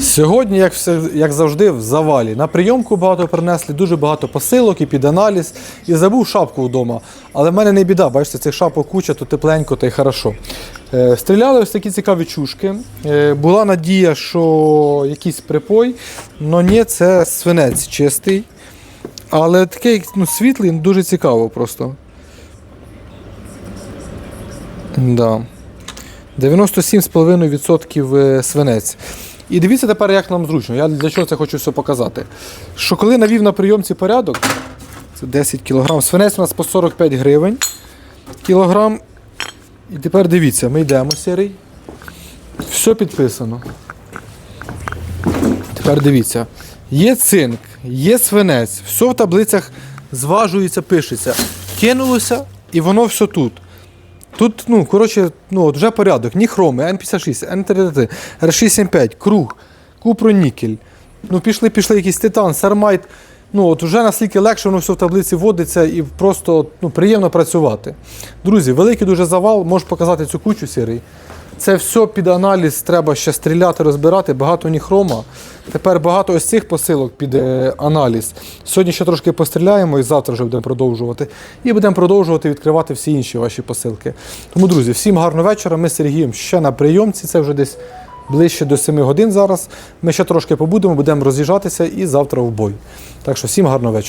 Сьогодні, як, все, як завжди, в завалі. На прийомку багато принесли, дуже багато посилок і під аналіз. І забув шапку вдома. Але в мене не біда, бачите, цих шапок куча, то тепленько та й хорошо. Е, стріляли ось такі цікаві чушки. Е, була надія, що якийсь припой, але ні, це свинець чистий. Але такий ну, світлий, ну, дуже цікаво просто. Да. 97,5% е, свинець. І дивіться тепер, як нам зручно. Я для чого це хочу все показати. Що коли навів на прийомці порядок, це 10 кг, свинець у нас по 45 гривень кілограм. І тепер дивіться, ми йдемо сірий. Все підписано. Тепер дивіться. Є цинк, є свинець, все в таблицях зважується, пишеться. Кинулося, і воно все тут. Тут, ну, коротше, ну, от вже порядок. Ні хроми, Н56, Н33, Р675, круг, купронікель. Ну, пішли, пішли якийсь титан, сармайт. Ну, от вже наскільки легше воно все в таблиці вводиться і просто ну, приємно працювати. Друзі, великий дуже завал, можу показати цю кучу сірий. Це все під аналіз, треба ще стріляти, розбирати, багато ніхрома. Тепер багато ось цих посилок під е, аналіз. Сьогодні ще трошки постріляємо і завтра вже будемо продовжувати. І будемо продовжувати відкривати всі інші ваші посилки. Тому, друзі, всім гарного вечора. Ми з Сергієм ще на прийомці. Це вже десь ближче до 7 годин зараз. Ми ще трошки побудемо, будемо роз'їжджатися і завтра в бой. Так що всім гарного вечора.